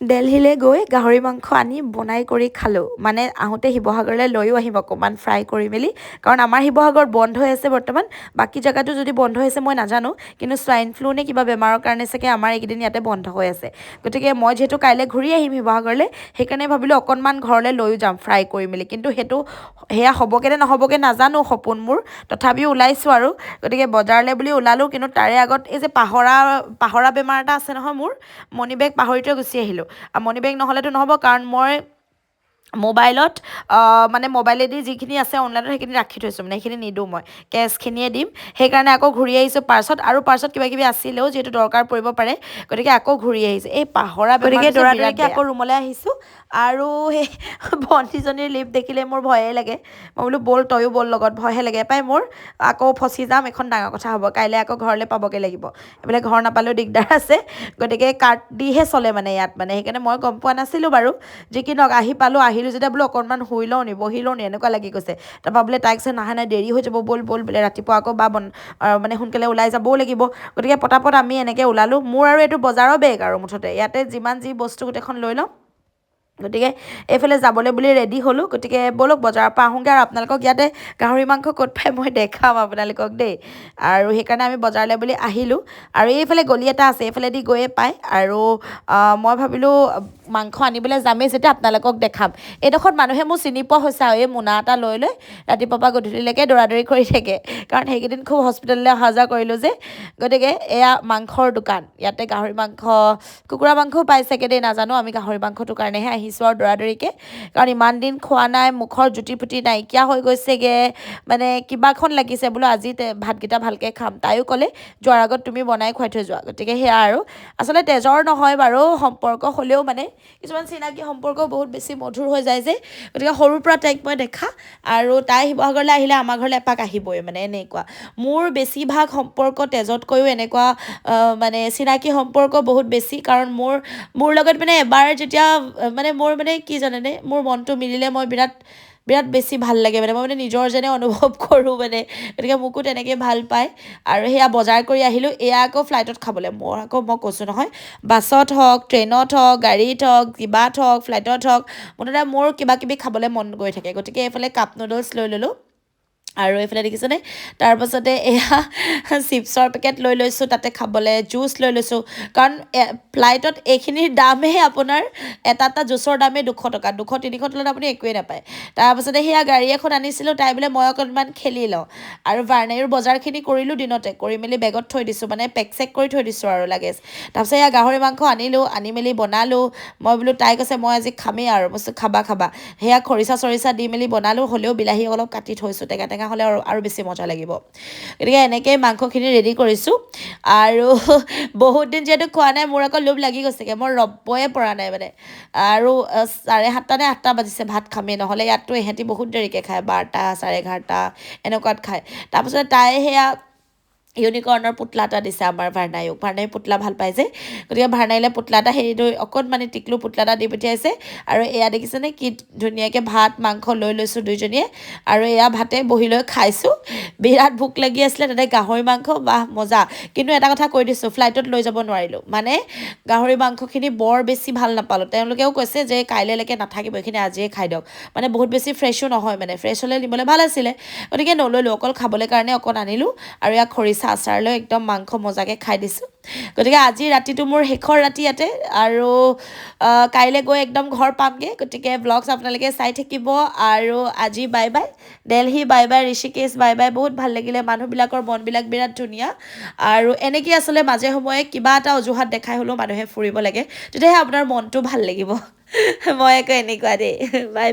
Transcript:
দেলহিলৈ গৈ গাহৰি মাংস আনি বনাই কৰি খালোঁ। মানে আহোঁতে শিৱসাগৰলৈ লৈও আহিম অকণমান ফ্ৰাই কৰি মেলি। কাৰণ আমাৰ শিৱসাগৰত বন্ধ হৈ আছে বৰ্তমান। বাকী জেগাতো যদি বন্ধ হৈ আছে মই নাজানো। কিন্তু শ্বাইন ফ্লু নে কিবা বেমাৰৰ কাৰণে চাগে আমাৰ এইকেইদিন ইয়াতে বন্ধ হৈ আছে। গতিকে মই যিহেতু কাইলৈ ঘূৰি আহিম শিৱসাগৰলৈ সেইকাৰণে ভাবিলোঁ অকণমান ঘৰলৈ লৈও যাম ফ্ৰাই কৰি মেলি। কিন্তু সেইটো সেয়া হ'বগৈ নে নহ'বগৈ নাজানো সপোন মোৰ। তথাপিও ওলাইছোঁ আৰু। গতিকে বজাৰলৈ বুলি ওলালোঁ কিন্তু তাৰে আগত এই যে পাহৰা পাহৰা বেমাৰ এটা আছে নহয় মোৰ মণি বেগ পাহৰি থৈ গুচি আহিলোঁ। মণি বেগ নহ'লেতো নহ'ব কাৰণ মই মোবাইলত আহ, মানে মোবাইলেদি যিখিনি আছে অনলাইনত সেইখিনি ৰাখি থৈছোঁ মানে সেইখিনি নিদিওঁ মই। কেছখিনিয়ে দিম সেইকাৰণে আকৌ ঘূৰি আহিছোঁ পাৰ্চত আৰু পাৰ্চত কিবা কিবি আছিলেও যিহেতু দৰকাৰ পৰিব পাৰে গতিকে আকৌ ঘূৰি আহিছোঁ। এই পাহৰা গতিকে দৌৰা দৌৰিকৈ আকৌ ৰুমলৈ আহিছোঁ আৰু সেই ভণ্টিজনীৰ লিপ দেখিলে মোৰ ভয়ে লাগে। মই বোলো ব'ল তয়ো ব'ল লগত ভয়হে লাগে। পাই মোৰ আকৌ ফচি যাম এখন ডাঙৰ কথা হ'ব। কাইলৈ আকৌ ঘৰলৈ পাবগৈ লাগিব। এইফালে ঘৰ নাপালেও দিগদাৰ আছে গতিকে কাৰ্ড দিহে চলে মানে ইয়াত মানে সেইকাৰণে মই গম পোৱা নাছিলোঁ বাৰু। যি কি নহওক আহি পালোঁ আহিলোঁ যেতিয়া বোলো অকণমান শুই লওঁ নি বহি লওঁ নি এনেকুৱা লাগি গৈছে। তাৰপৰা বোলে তাইক চাই নাহে নাই দেৰি হৈ যাব ব'ল ব'ল বোলে ৰাতিপুৱা আকৌ বা বন মানে সোনকালে ওলাই যাবও লাগিব। গতিকে পটাপট আমি এনেকৈ ওলালোঁ। মোৰ আৰু এইটো বজাৰৰ বেগ আৰু মুঠতে। ইয়াতে যিমান যি বস্তু গোটেইখন লৈ লওঁ। গতিকে এইফালে যাবলৈ বুলি ৰেডি হ'লোঁ গতিকে ব'লক বজাৰৰ পৰা আহোঁগৈ আৰু আপোনালোকক ইয়াতে গাহৰি মাংস ক'ত পায় মই দেখাম আপোনালোকক দেই। আৰু সেইকাৰণে আমি বজাৰলৈ বুলি আহিলোঁ। আৰু এইফালে গলি এটা আছে এইফালেদি গৈয়ে পায়। আৰু মই ভাবিলোঁ মাংস আনিবলৈ যামেই যেতিয়া আপোনালোকক দেখাম। এইডোখৰত মানুহে মোৰ চিনি পোৱা হৈছে আৰু এই মোনা এটা লৈ লৈ ৰাতিপুৱাৰ পৰা গধূলিলৈকে দৌৰা দৌৰি কৰি থাকে। কাৰণ সেইকেইদিন খুব হস্পিটেললৈ অহা যোৱা কৰিলোঁ যে। গতিকে এয়া মাংসৰ দোকান। ইয়াতে গাহৰি মাংস কুকুৰা মাংসও পাই চাগে দেই নাজানো। আমি গাহৰি মাংসটোৰ কাৰণেহে আহিছোঁ। আৰু দৌৰা দৌৰিকৈ কাৰণ ইমান দিন খোৱা নাই মুখৰ জুতি পুতি নাইকিয়া হৈ গৈছেগৈ। মানে কিবাখন লাগিছে বোলো আজি ভাতকেইটা ভালকৈ খাম। তাইও ক'লে যোৱাৰ আগত তুমি বনাই খুৱাই থৈ যোৱা। গতিকে সেয়া আৰু। আচলতে তেজৰ নহয় বাৰু সম্পৰ্ক হ'লেও মানে কিছুমান চিনাকি সম্পৰ্ক বহুত বেছি মধুৰ হৈ যায় যে। গতিকে সৰুৰ পৰা তাইক মই দেখা আৰু তাই শিৱসাগৰলৈ আহিলে আমাৰ ঘৰলৈ এপাক আহিবই মানে এনেকুৱা। মোৰ বেছিভাগ সম্পৰ্ক তেজতকৈও এনেকুৱা মানে চিনাকি সম্পৰ্ক বহুত বেছি। কাৰণ মোৰ মোৰ লগত মানে এবাৰ যেতিয়া মানে মোৰ মানে কি জানেনে মোৰ মনটো মিলিলে মই বিৰাট বিৰাট বেছি ভাল লাগে মানে মই মানে নিজৰ যেনে অনুভৱ কৰোঁ মানে গতিকে মোকো তেনেকৈ ভাল পায়। আৰু সেয়া বজাৰ কৰি আহিলোঁ এয়া আকৌ ফ্লাইটত খাবলৈ মোৰ আকৌ মই কৈছোঁ নহয় বাছত হওক ট্ৰেইনত হওক গাড়ীত হওক কিবাত হওক ফ্লাইটত হওক মুঠতে মোৰ কিবা কিবি খাবলৈ মন গৈ থাকে। গতিকে এইফালে কাপ নুডলছ লৈ ল'লোঁ। আৰু এইফালে দেখিছেনে? তাৰপাছতে এয়া চিপছৰ পেকেট লৈ লৈছোঁ তাতে খাবলৈ জুচ লৈ লৈছোঁ। কাৰণ ফ্লাইটত এইখিনিৰ দামেই আপোনাৰ এটা এটা জুচৰ দামেই দুশ টকা। দুশ তিনিশ তলত আপুনি একোৱেই নাপায়। তাৰপাছতে সেয়া গাড়ী এখন আনিছিলোঁ তাই বোলে মই অকণমান খেলি লওঁ। আৰু ভাৰ্ণাইৰ বজাৰখিনি কৰিলোঁ দিনতে। কৰি মেলি বেগত থৈ দিছোঁ মানে পেক চেক কৰি থৈ দিছোঁ আৰু লাগেজ। তাৰপিছত এয়া গাহৰি মাংস আনিলোঁ আনি মেলি বনালোঁ। মই বোলো তাই কৈছে মই আজি খামেই আৰু। কৈছোঁ খাবা খাবা। সেয়া খৰিচা চৰিচা দি মেলি বনালোঁ হ'লেও বিলাহী অলপ কাটি থৈছোঁ টেঙা টেঙা হ'লে আৰু আৰু বেছি মজা লাগিব। গতিকে এনেকৈয়ে মাংসখিনি ৰেডি কৰিছোঁ। আৰু বহুত দিন যিহেতু খোৱা নাই মোৰ আকৌ লোভ লাগি গৈছেগৈ। মই ৰ'বই পৰা নাই মানে। আৰু চাৰে সাতটা নে আঠটা বাজিছে ভাত খামেই। নহ'লে ইয়াততো এহেঁতি বহুত দেৰিকৈ খায় বাৰটা চাৰে এঘাৰটা এনেকুৱাত খায়। তাৰপিছত তাই সেয়া ইউনিকৰ্ণৰ পুতলা এটা দিছে আমাৰ ভাৰ্ণাইক। ভাৰ্ণাই পুতলা ভাল পাই যে। গতিকে ভাৰ্ণাইলে পুতলা এটা হেৰি লৈ অকণমানি টিকলু পুতলা এটা দি পঠিয়াইছে। আৰু এয়া দেখিছেনে কি ধুনীয়াকৈ ভাত মাংস লৈ লৈছোঁ দুইজনীয়ে। আৰু এয়া ভাতে বহি লৈ খাইছোঁ। বিৰাট ভোক লাগি আছিলে তাতে গাহৰি মাংস বাহ মজা। কিন্তু এটা কথা কৈ দিছোঁ ফ্লাইটত লৈ যাব নোৱাৰিলোঁ। মানে গাহৰি মাংসখিনি বৰ বেছি ভাল নাপালোঁ। তেওঁলোকেও কৈছে যে কাইলৈলৈকে নাথাকিব এইখিনি আজিয়ে খাই দিয়ক। মানে বহুত বেছি ফ্ৰেছো নহয় মানে ফ্ৰেছ হ'লে নিবলৈ ভাল আছিলে। গতিকে নল'লোঁ অকল খাবলৈ কাৰণে অকণ আনিলোঁ। আৰু ইয়াক খৰিচা আচাৰ লৈ একদম মাংস মজাকৈ খাই দিছোঁ। গতিকে আজি ৰাতিটো মোৰ শেষৰ ৰাতি ইয়াতে আৰু কাইলৈ গৈ একদম ঘৰ পামগৈ। গতিকে ব্লগছ আপোনালোকে চাই থাকিব আৰু আজি bye bye Delhi bye bye Rishikesh bye bye বহুত ভাল লাগিলে মানুহবিলাকৰ মনবিলাক বিৰাট ধুনীয়া। আৰু এনেকৈ আচলতে মাজে সময়ে কিবা এটা অজুহাত দেখাই হ'লেও মানুহে ফুৰিব লাগে। তেতিয়াহে আপোনাৰ মনটো ভাল লাগিব। মই আকৌ এনেকুৱা দেই। বাই